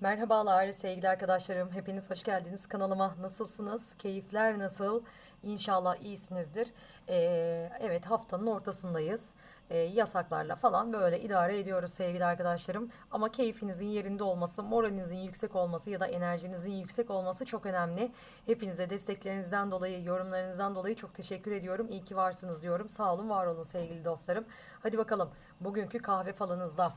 Merhabalar sevgili arkadaşlarım. Hepiniz hoş geldiniz kanalıma. Nasılsınız? Keyifler nasıl? İnşallah iyisinizdir. Ee, evet haftanın ortasındayız. Ee, yasaklarla falan böyle idare ediyoruz sevgili arkadaşlarım. Ama keyfinizin yerinde olması, moralinizin yüksek olması ya da enerjinizin yüksek olması çok önemli. Hepinize desteklerinizden dolayı, yorumlarınızdan dolayı çok teşekkür ediyorum. İyi ki varsınız diyorum. Sağ olun, var olun sevgili dostlarım. Hadi bakalım bugünkü kahve falınızda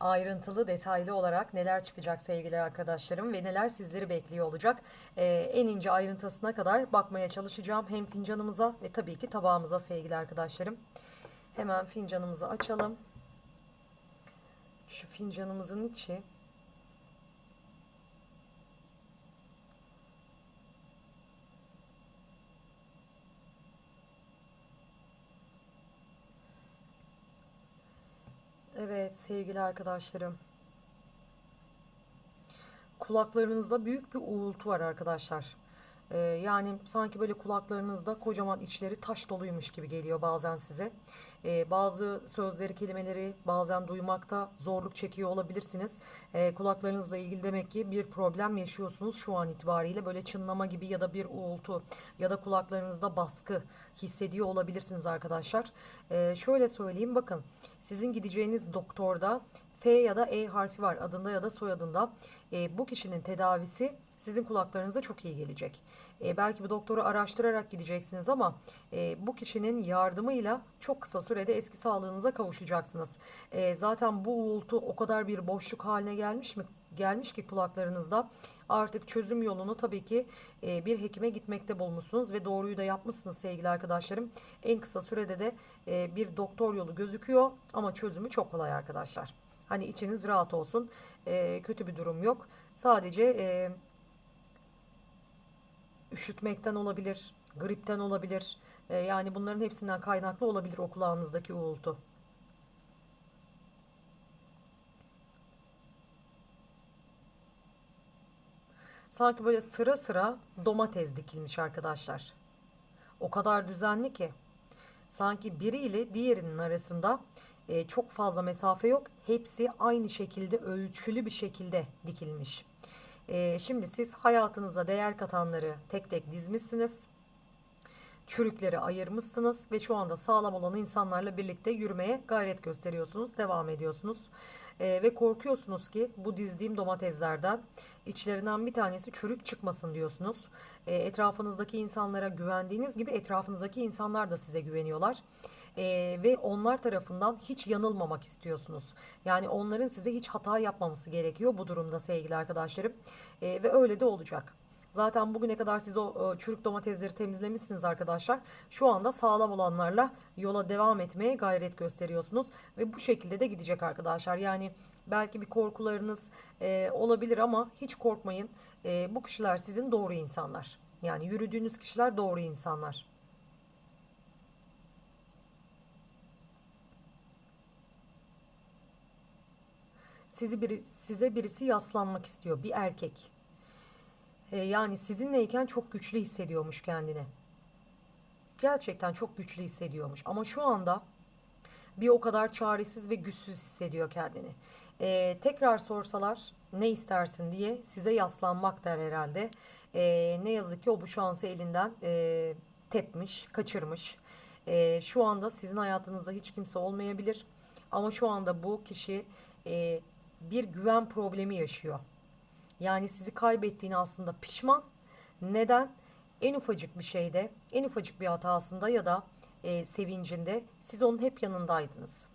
ayrıntılı, detaylı olarak neler çıkacak sevgili arkadaşlarım ve neler sizleri bekliyor olacak. Ee, en ince ayrıntısına kadar bakmaya çalışacağım. Hem fincanımıza ve tabii ki tabağımıza sevgili arkadaşlarım. Hemen fincanımızı açalım. Şu fincanımızın içi Evet sevgili arkadaşlarım. Kulaklarınızda büyük bir uğultu var arkadaşlar. Ee, yani sanki böyle kulaklarınızda kocaman içleri taş doluymuş gibi geliyor bazen size. Ee, bazı sözleri, kelimeleri bazen duymakta zorluk çekiyor olabilirsiniz. Ee, kulaklarınızla ilgili demek ki bir problem yaşıyorsunuz şu an itibariyle. Böyle çınlama gibi ya da bir uğultu ya da kulaklarınızda baskı hissediyor olabilirsiniz arkadaşlar. Ee, şöyle söyleyeyim bakın sizin gideceğiniz doktorda F ya da E harfi var adında ya da soyadında. E, bu kişinin tedavisi sizin kulaklarınıza çok iyi gelecek. E, belki bu doktoru araştırarak gideceksiniz ama e, bu kişinin yardımıyla çok kısa sürede eski sağlığınıza kavuşacaksınız. E, zaten bu uğultu o kadar bir boşluk haline gelmiş mi? gelmiş ki kulaklarınızda artık çözüm yolunu tabii ki e, bir hekime gitmekte bulmuşsunuz ve doğruyu da yapmışsınız sevgili arkadaşlarım. En kısa sürede de e, bir doktor yolu gözüküyor ama çözümü çok kolay arkadaşlar. Hani içiniz rahat olsun. E, kötü bir durum yok. Sadece e, üşütmekten olabilir, gripten olabilir. E, yani bunların hepsinden kaynaklı olabilir o kulağınızdaki uğultu. Sanki böyle sıra sıra domates dikilmiş arkadaşlar. O kadar düzenli ki. Sanki biriyle diğerinin arasında e, çok fazla mesafe yok. Hepsi aynı şekilde ölçülü bir şekilde dikilmiş. E, şimdi siz hayatınıza değer katanları tek tek dizmişsiniz. Çürükleri ayırmışsınız ve şu anda sağlam olan insanlarla birlikte yürümeye gayret gösteriyorsunuz, devam ediyorsunuz. E, ve korkuyorsunuz ki bu dizdiğim domateslerden içlerinden bir tanesi çürük çıkmasın diyorsunuz. E, etrafınızdaki insanlara güvendiğiniz gibi etrafınızdaki insanlar da size güveniyorlar e, ve onlar tarafından hiç yanılmamak istiyorsunuz. Yani onların size hiç hata yapmaması gerekiyor bu durumda sevgili arkadaşlarım e, ve öyle de olacak. Zaten bugüne kadar siz o çürük domatesleri temizlemişsiniz arkadaşlar. Şu anda sağlam olanlarla yola devam etmeye gayret gösteriyorsunuz. Ve bu şekilde de gidecek arkadaşlar. Yani belki bir korkularınız e, olabilir ama hiç korkmayın. E, bu kişiler sizin doğru insanlar. Yani yürüdüğünüz kişiler doğru insanlar. Sizi biri, size birisi yaslanmak istiyor. Bir erkek. Ee, yani sizinleyken çok güçlü hissediyormuş kendini. Gerçekten çok güçlü hissediyormuş. Ama şu anda bir o kadar çaresiz ve güçsüz hissediyor kendini. Ee, tekrar sorsalar ne istersin diye size yaslanmak der herhalde. Ee, ne yazık ki o bu şansı elinden e, tepmiş, kaçırmış. E, şu anda sizin hayatınızda hiç kimse olmayabilir. Ama şu anda bu kişi e, bir güven problemi yaşıyor. Yani sizi kaybettiğini aslında pişman. Neden? En ufacık bir şeyde, en ufacık bir hatasında ya da e, sevincinde siz onun hep yanındaydınız.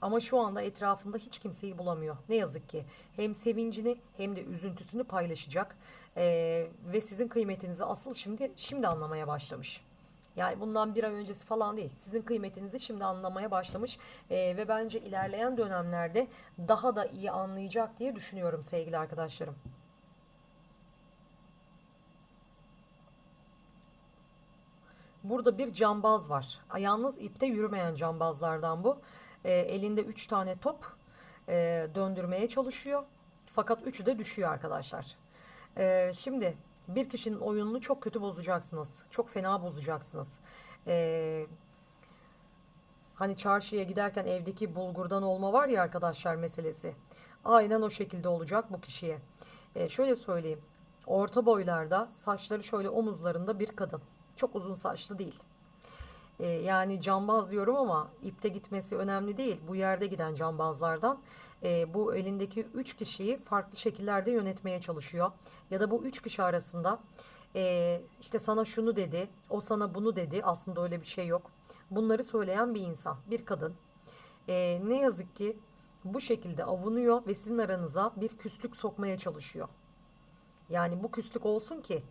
Ama şu anda etrafında hiç kimseyi bulamıyor. Ne yazık ki hem sevincini hem de üzüntüsünü paylaşacak e, ve sizin kıymetinizi asıl şimdi şimdi anlamaya başlamış. Yani bundan bir ay öncesi falan değil. Sizin kıymetinizi şimdi anlamaya başlamış e, ve bence ilerleyen dönemlerde daha da iyi anlayacak diye düşünüyorum sevgili arkadaşlarım. Burada bir cambaz var. Yalnız ipte yürümeyen cambazlardan bu. E, elinde 3 tane top e, döndürmeye çalışıyor. Fakat üçü de düşüyor arkadaşlar. E, şimdi bir kişinin oyununu çok kötü bozacaksınız. Çok fena bozacaksınız. Ee, hani çarşıya giderken evdeki bulgurdan olma var ya arkadaşlar meselesi. Aynen o şekilde olacak bu kişiye. E, şöyle söyleyeyim. Orta boylarda saçları şöyle omuzlarında bir kadın. Çok uzun saçlı değil. E, yani cambaz diyorum ama ipte gitmesi önemli değil. Bu yerde giden cambazlardan e, bu elindeki üç kişiyi farklı şekillerde yönetmeye çalışıyor. Ya da bu üç kişi arasında e, işte sana şunu dedi, o sana bunu dedi. Aslında öyle bir şey yok. Bunları söyleyen bir insan, bir kadın. E, ne yazık ki bu şekilde avunuyor ve sizin aranıza bir küslük sokmaya çalışıyor. Yani bu küslük olsun ki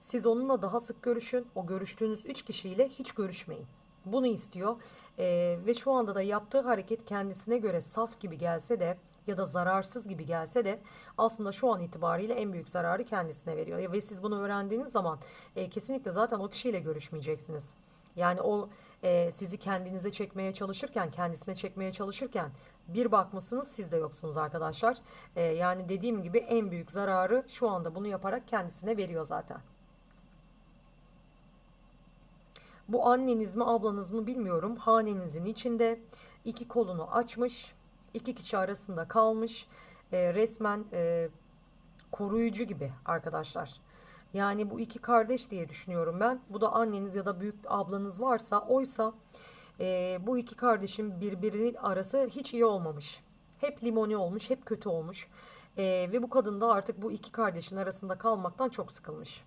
siz onunla daha sık görüşün. O görüştüğünüz üç kişiyle hiç görüşmeyin. Bunu istiyor Ee, ve şu anda da yaptığı hareket kendisine göre saf gibi gelse de ya da zararsız gibi gelse de aslında şu an itibariyle en büyük zararı kendisine veriyor. Ve siz bunu öğrendiğiniz zaman e, kesinlikle zaten o kişiyle görüşmeyeceksiniz. Yani o e, sizi kendinize çekmeye çalışırken, kendisine çekmeye çalışırken bir bakmışsınız siz de yoksunuz arkadaşlar. E, yani dediğim gibi en büyük zararı şu anda bunu yaparak kendisine veriyor zaten. Bu anneniz mi ablanız mı bilmiyorum. Hanenizin içinde iki kolunu açmış, iki kişi arasında kalmış. E, resmen e, koruyucu gibi arkadaşlar. Yani bu iki kardeş diye düşünüyorum ben. Bu da anneniz ya da büyük ablanız varsa oysa e, bu iki kardeşin birbiri arası hiç iyi olmamış. Hep limoni olmuş, hep kötü olmuş. E, ve bu kadın da artık bu iki kardeşin arasında kalmaktan çok sıkılmış.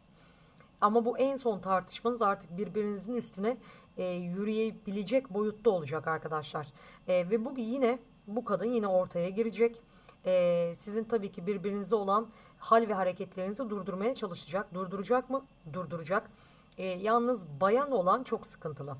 Ama bu en son tartışmanız artık birbirinizin üstüne e, yürüyebilecek boyutta olacak arkadaşlar. E, ve bu yine bu kadın yine ortaya girecek. E, sizin tabii ki birbirinize olan hal ve hareketlerinizi durdurmaya çalışacak. Durduracak mı? Durduracak. E, yalnız bayan olan çok sıkıntılı.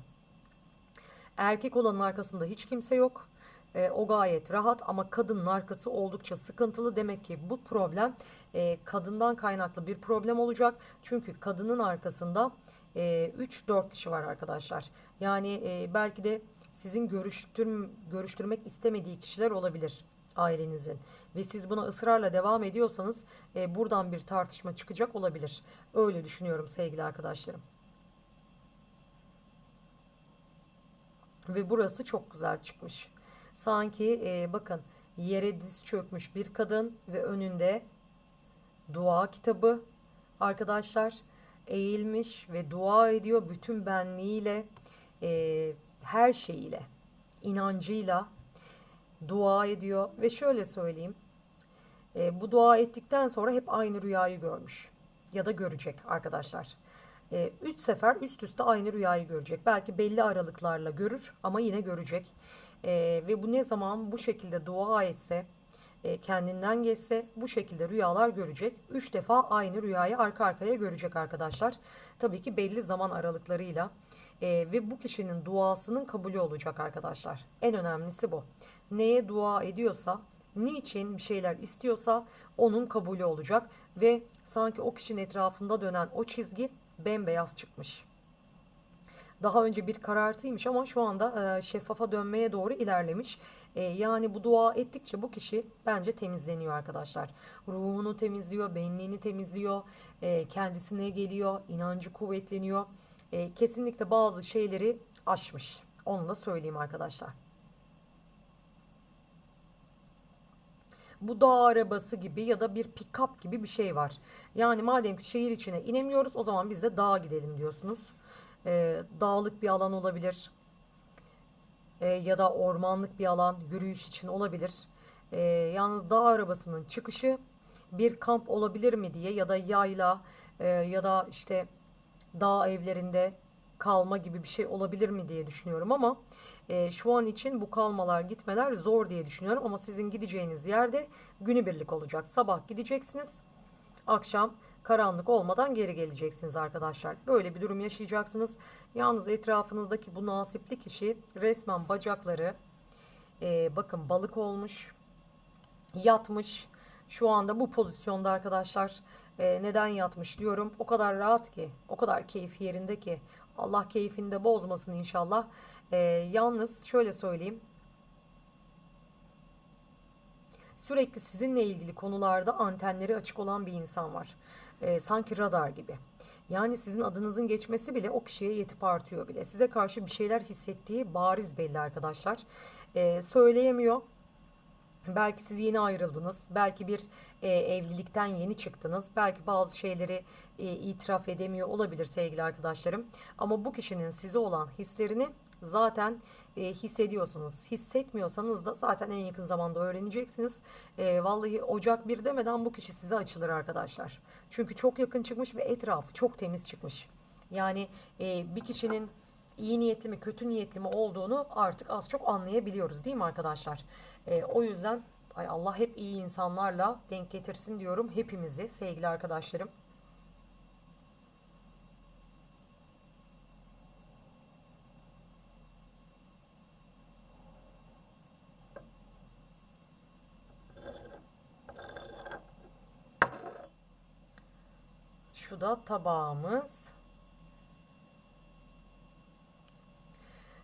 Erkek olanın arkasında hiç kimse yok. E, o gayet rahat ama kadının arkası oldukça sıkıntılı. Demek ki bu problem e, kadından kaynaklı bir problem olacak. Çünkü kadının arkasında e, 3-4 kişi var arkadaşlar. Yani e, belki de sizin görüştür, görüştürmek istemediği kişiler olabilir ailenizin ve siz buna ısrarla devam ediyorsanız e, buradan bir tartışma çıkacak olabilir. Öyle düşünüyorum sevgili arkadaşlarım. Ve burası çok güzel çıkmış. Sanki e, bakın yere diz çökmüş bir kadın ve önünde dua kitabı arkadaşlar eğilmiş ve dua ediyor bütün benliğiyle e, her şeyiyle inancıyla dua ediyor ve şöyle söyleyeyim e, bu dua ettikten sonra hep aynı rüyayı görmüş ya da görecek arkadaşlar. E, üç sefer üst üste aynı rüyayı görecek. Belki belli aralıklarla görür ama yine görecek. E, ve bu ne zaman bu şekilde dua etse, e, kendinden geçse bu şekilde rüyalar görecek. Üç defa aynı rüyayı arka arkaya görecek arkadaşlar. Tabii ki belli zaman aralıklarıyla e, ve bu kişinin duasının kabulü olacak arkadaşlar. En önemlisi bu. Neye dua ediyorsa, niçin bir şeyler istiyorsa onun kabulü olacak ve sanki o kişinin etrafında dönen o çizgi bembeyaz çıkmış. Daha önce bir karartıymış ama şu anda e, şeffafa dönmeye doğru ilerlemiş. E, yani bu dua ettikçe bu kişi bence temizleniyor arkadaşlar. Ruhunu temizliyor, benliğini temizliyor, e, kendisine geliyor, inancı kuvvetleniyor. E, kesinlikle bazı şeyleri aşmış. Onu da söyleyeyim arkadaşlar. bu dağ arabası gibi ya da bir pick-up gibi bir şey var. Yani madem ki şehir içine inemiyoruz o zaman biz de dağa gidelim diyorsunuz e, dağlık bir alan olabilir e, ya da ormanlık bir alan yürüyüş için olabilir. E, yalnız dağ arabasının çıkışı bir kamp olabilir mi diye ya da yayla e, ya da işte dağ evlerinde kalma gibi bir şey olabilir mi diye düşünüyorum ama e, şu an için bu kalmalar gitmeler zor diye düşünüyorum ama sizin gideceğiniz yerde günübirlik olacak. Sabah gideceksiniz, akşam karanlık olmadan geri geleceksiniz arkadaşlar. Böyle bir durum yaşayacaksınız. Yalnız etrafınızdaki bu nasipli kişi resmen bacakları e, bakın balık olmuş, yatmış. Şu anda bu pozisyonda arkadaşlar. E, neden yatmış diyorum. O kadar rahat ki, o kadar keyfi yerinde ki. Allah keyfini de bozmasın inşallah. E, yalnız şöyle söyleyeyim. Sürekli sizinle ilgili konularda antenleri açık olan bir insan var e, sanki radar gibi. Yani sizin adınızın geçmesi bile o kişiye yetip artıyor bile. Size karşı bir şeyler hissettiği bariz belli arkadaşlar. E, söyleyemiyor. Belki siz yeni ayrıldınız. Belki bir e, evlilikten yeni çıktınız. Belki bazı şeyleri e, itiraf edemiyor olabilir sevgili arkadaşlarım. Ama bu kişinin size olan hislerini zaten e, hissediyorsunuz. Hissetmiyorsanız da zaten en yakın zamanda öğreneceksiniz. E, vallahi Ocak bir demeden bu kişi size açılır arkadaşlar. Çünkü çok yakın çıkmış ve etrafı çok temiz çıkmış. Yani e, bir kişinin iyi niyetli mi kötü niyetli mi olduğunu artık az çok anlayabiliyoruz değil mi arkadaşlar? E, o yüzden ay Allah hep iyi insanlarla denk getirsin diyorum hepimizi sevgili arkadaşlarım. Şu da tabağımız.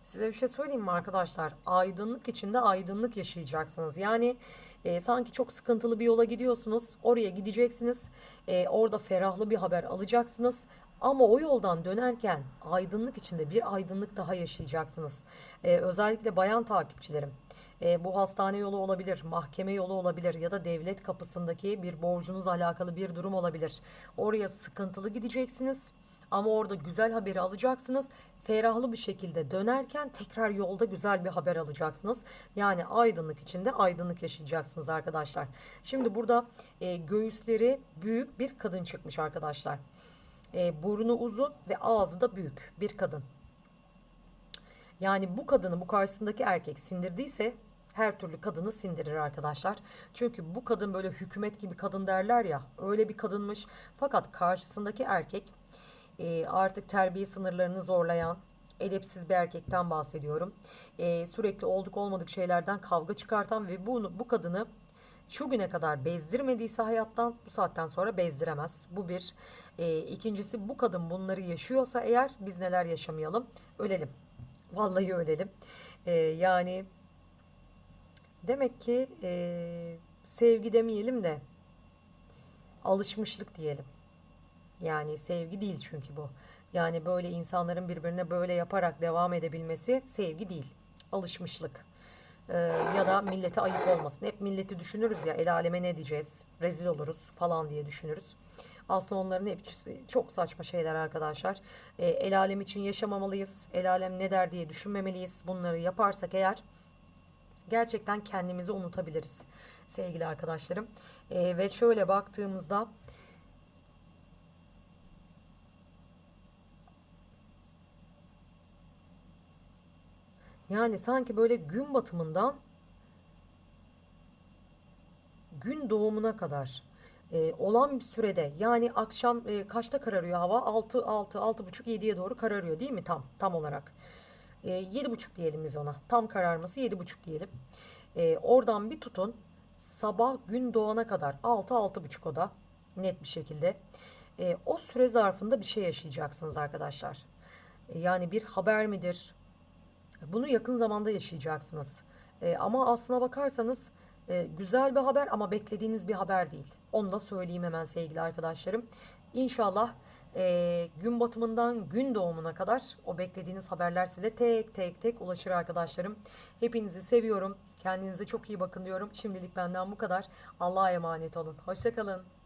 Size bir şey söyleyeyim mi arkadaşlar? Aydınlık içinde aydınlık yaşayacaksınız. Yani e, sanki çok sıkıntılı bir yola gidiyorsunuz. Oraya gideceksiniz. E, orada ferahlı bir haber alacaksınız. Ama o yoldan dönerken aydınlık içinde bir aydınlık daha yaşayacaksınız. E, özellikle bayan takipçilerim. E, bu hastane yolu olabilir, mahkeme yolu olabilir ya da devlet kapısındaki bir borcunuzla alakalı bir durum olabilir. Oraya sıkıntılı gideceksiniz. Ama orada güzel haberi alacaksınız. Ferahlı bir şekilde dönerken tekrar yolda güzel bir haber alacaksınız. Yani aydınlık içinde aydınlık yaşayacaksınız arkadaşlar. Şimdi burada e, göğüsleri büyük bir kadın çıkmış arkadaşlar. E, burnu uzun ve ağzı da büyük bir kadın. Yani bu kadını bu karşısındaki erkek sindirdiyse her türlü kadını sindirir arkadaşlar. Çünkü bu kadın böyle hükümet gibi kadın derler ya öyle bir kadınmış. Fakat karşısındaki erkek e, artık terbiye sınırlarını zorlayan, edepsiz bir erkekten bahsediyorum. E, sürekli olduk olmadık şeylerden kavga çıkartan ve bunu bu kadını şu güne kadar bezdirmediyse hayattan bu saatten sonra bezdiremez. Bu bir. E, ikincisi bu kadın bunları yaşıyorsa eğer biz neler yaşamayalım? Ölelim. Vallahi ölelim. E, yani demek ki e, sevgi demeyelim de alışmışlık diyelim. Yani sevgi değil çünkü bu. Yani böyle insanların birbirine böyle yaparak devam edebilmesi sevgi değil. Alışmışlık. Ee, ya da millete ayıp olmasın. Hep milleti düşünürüz ya el aleme ne diyeceğiz, rezil oluruz falan diye düşünürüz. Aslında onların hepsi çok saçma şeyler arkadaşlar. Ee, el alem için yaşamamalıyız. El alem ne der diye düşünmemeliyiz. Bunları yaparsak eğer gerçekten kendimizi unutabiliriz sevgili arkadaşlarım. Ee, ve şöyle baktığımızda Yani sanki böyle gün batımından gün doğumuna kadar e, olan bir sürede yani akşam e, kaçta kararıyor hava? 6 6 6.30 7'ye doğru kararıyor değil mi tam tam olarak? E, 7.30 diyelim biz ona. Tam kararması 7.30 diyelim. E, oradan bir tutun sabah gün doğana kadar 6 6.30 o da net bir şekilde. E, o süre zarfında bir şey yaşayacaksınız arkadaşlar. E, yani bir haber midir? Bunu yakın zamanda yaşayacaksınız. E, ama aslına bakarsanız e, güzel bir haber ama beklediğiniz bir haber değil. Onu da söyleyeyim hemen sevgili arkadaşlarım. İnşallah e, gün batımından gün doğumuna kadar o beklediğiniz haberler size tek tek tek ulaşır arkadaşlarım. Hepinizi seviyorum. Kendinize çok iyi bakın diyorum. Şimdilik benden bu kadar. Allah'a emanet olun. Hoşçakalın.